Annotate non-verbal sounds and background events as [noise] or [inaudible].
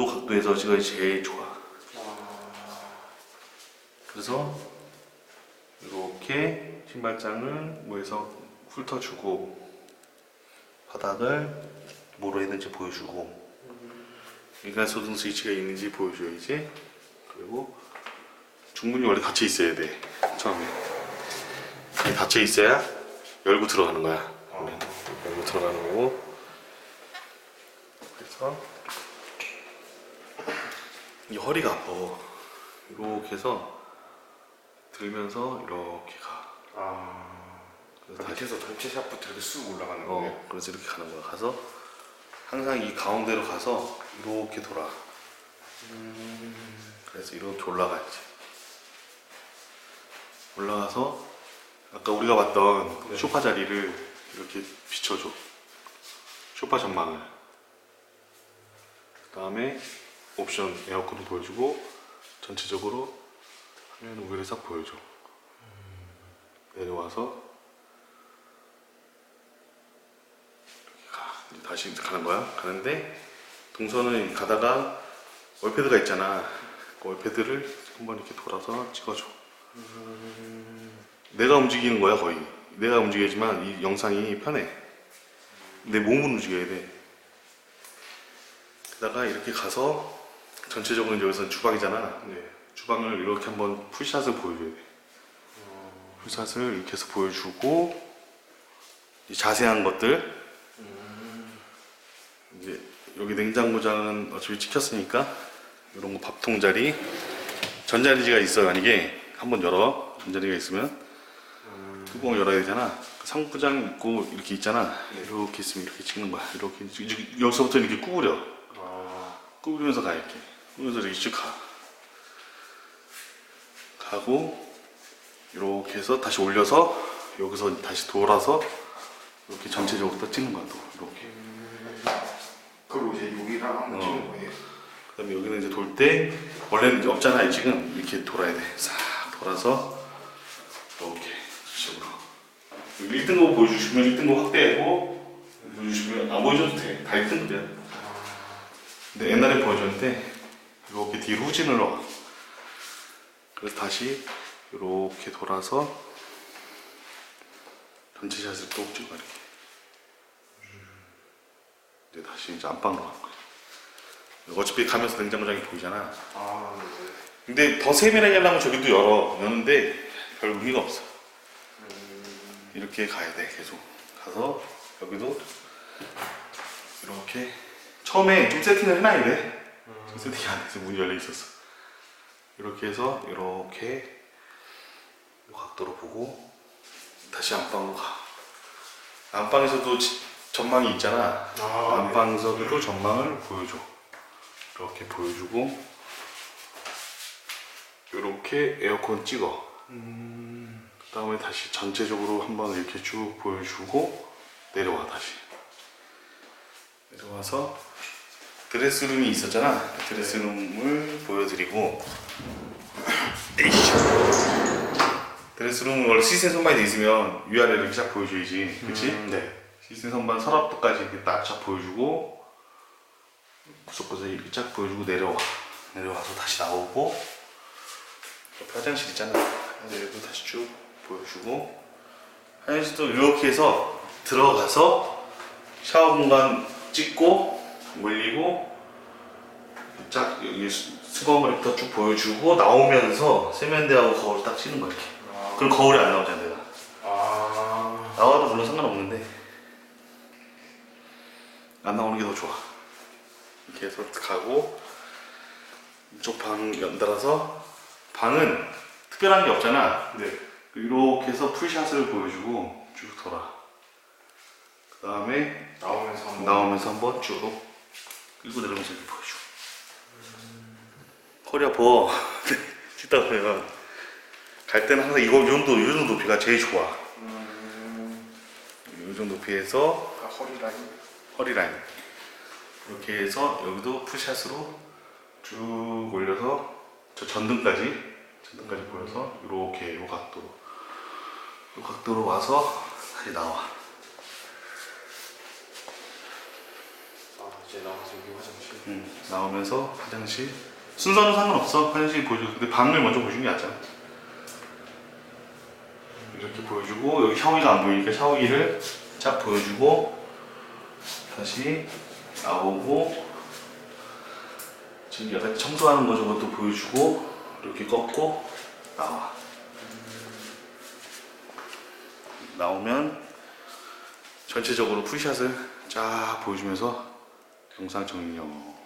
정도 각도에서 찍어야 제일 좋아. 그래서 이렇게 신발장을 뭐해서 훑어주고 바닥을 뭐로 했는지 보여주고 인간 소등 스위치가 있는지 보여줘야지. 그리고 중문이 원래 닫혀 있어야 돼 처음에. 닫혀 있어야 열고 들어가는 거야. 열고 들어가는 거고. 그래서 이 허리가 아파. 이렇게 해서 들면서 이렇게 가. 아. 그래서 다시 밑에서 전체 샷부터 이렇게 쑥 올라가는 거예요. 어, 그래서 이렇게 가는 거야. 가서 항상 이 가운데로 가서 이렇게 돌아. 그래서 이렇게 올라가야지. 올라가서 아까 우리가 봤던 네. 소파 자리를 이렇게 비춰줘. 소파 전망을. 그 다음에 옵션 에어컨을 보여주고 전체적으로 화면 우회를 싹 보여줘. 내려와서 가. 다시 가는 거야. 가는데 동선은 가다가 월패드가 있잖아. 그 월패드를 한번 이렇게 돌아서 찍어줘. 내가 움직이는 거야 거의. 내가 움직이지만 이 영상이 편해. 내 몸을 움직여야 돼. 그다가 이렇게 가서 전체적으로 이제 여기서 주방이잖아. 네. 주방을 이렇게 한번 풀샷을 보여줘야 돼. 풀샷을 이렇게 해서 보여주고 이 자세한 것들. 이제 여기 냉장고장은 어차피 찍혔으니까 이런 거 밥통 자리 전자레인지가 있어 만약에 한번 열어. 전자레인지가 있으면 뚜껑을 열어야 되잖아. 상부장 있고 이렇게 있잖아. 이렇게 있으면 이렇게 찍는 거야. 이렇게 여기서부터 이렇게 구부려. 아. 꾸리면서 가 이렇게 꾸리면서 이렇게 쭉 가. 가고 이렇게 해서 다시 올려서 여기서 다시 돌아서 이렇게 전체적으로 또 찍는 거야 또. 이렇게. 그리고 이제 여기랑 한번 어. 찍는 거예요. 그 다음에 여기는 이제 돌 때 원래는 이제 없잖아 지금. 이렇게 돌아야 돼 싹 돌아서 이렇게 식으로. 1등급 보여주시면 1등급 확대하고 보여주시면 안 보여줘도 돼 다 1등급이야. 근데 옛날에 보여줬는데 이렇게 뒤로 후진을 와 그래서 다시 이렇게 돌아서 전체 샷을 또 찍어 이렇게. 이제 다시 이제 안방으로 가는 거야 어차피 가면서 냉장고장이 보이잖아. 아. 네. 근데 더 세밀하게 하려면 저기도 열어. 여는데 별 의미가 없어. 이렇게 가야 돼 계속. 가서 여기도 이렇게 처음에 좀 세팅을 해놔야 돼. 지금 세팅이 안 돼서 문이 열려 있었어. 이렇게 해서 이렇게 이 각도로 보고 다시 안방으로 가. 안방에서도 지- 전망이 있잖아. 아. 안방에서도 전망을 보여줘. 이렇게 보여주고 이렇게 에어컨 찍어. 음. 그 다음에 다시 전체적으로 한번 이렇게 쭉 보여주고 내려와 다시. 내려와서 드레스룸이 있었잖아 그 드레스룸을 보여드리고 에이씨. 드레스룸은 원래 시스템 선반이 돼 있으면 위아래를 이렇게 쫙 보여줘야지 그치? 음, 네. 시스템 선반 서랍도까지 이렇게 딱쫙 보여주고 구석구석 이렇게 쫙 보여주고 내려와 내려와서 다시 나오고 화장실 있잖아 화장실도 다시 쭉 보여주고 화장실도 이렇게 해서 들어가서 샤워 공간 찍고 올리고 쫙 여기 수- 수거물부터 쭉 보여주고 나오면서 세면대하고 거울 딱 치는 거야 이렇게 아. 그럼 거울이 안 나오잖아 내가 아. 나와도 물론 상관없는데 안 나오는 게 더 좋아 이렇게 해서 가고 이쪽 방 연달아서 방은 특별한 게 없잖아 네. 이렇게 해서 풀샷을 보여주고 쭉 돌아 그 다음에 나오면서 한번. 나오면서 한번 쭉 끌고 내려오면서 이렇게 보여줘. 허리 아파 [laughs] 찍다 보면. 갈 때는 항상 이거 이 정도 이 정도 높이가 제일 좋아. 음. 이 정도 높이에서 아, 허리 라인. 허리 라인. 이렇게 해서 여기도 풀샷으로 쭉 올려서 저 전등까지 전등까지 보여서 이렇게 요 각도로 요 각도로 와서 다시 나와 아. 이제 나와서 여기 화장실. 음, 나오면서 화장실. 순서는 상관없어. 화장실 보여주고. 근데 방을 먼저 보여주는 게 낫잖아? 이렇게 보여주고 여기 샤워기가 안 보이니까 샤워기를 쫙 보여주고 다시 나오고 지금 약간 청소하는 거 저것도 보여주고 이렇게 꺾고 나와. 나오면 전체적으로 풀샷을 쫙 보여주면서 영상 정리요